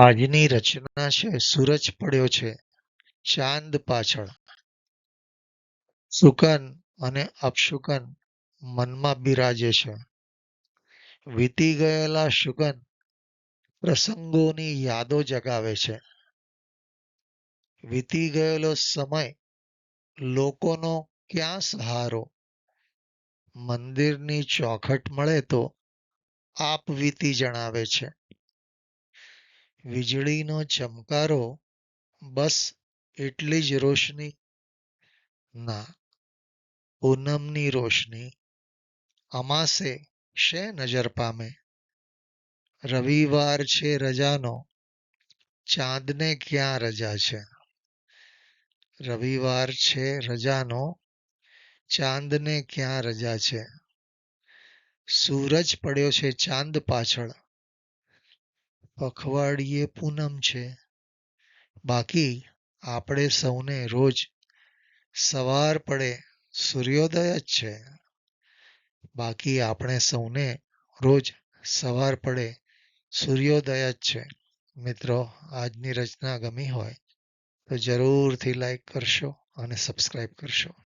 આજની રચના છે, સૂરજ પડ્યો છે, ચાંદ પાછળ. સુકન અને અપશુકન મનમાં બિરાજે છે. વીતી ગયેલા શુકન પ્રસંગોની યાદો જગાવે છે. વીતી ગયેલો સમય લોકોનો ક્યાં સહારો? મંદિરની ચોખટ મળે તો આપ વીતી જણાવે છે. વીજળીનો ચમકારો બસ એટલી જ રોશની ના, પૂનમની રોશની અમાસે શે નજર પામે. રવિવાર છે રજાનો, ચાંદને ક્યાં રજા છે? રવિવાર છે રજાનો, ચાંદને ક્યાં રજા છે? સૂરજ પડ્યો છે ચાંદ પાછળ. પખવાડિયે પૂનમ છે. બાકી આપણે સૌને રોજ સવાર પડે સૂર્યોદય જ છે. બાકી આપણે સૌને રોજ સવાર પડે સૂર્યોદય જ છે. મિત્રો, આજની રચના ગમી હોય તો જરૂરથી લાઈક કરશો અને સબસ્ક્રાઈબ કરશો.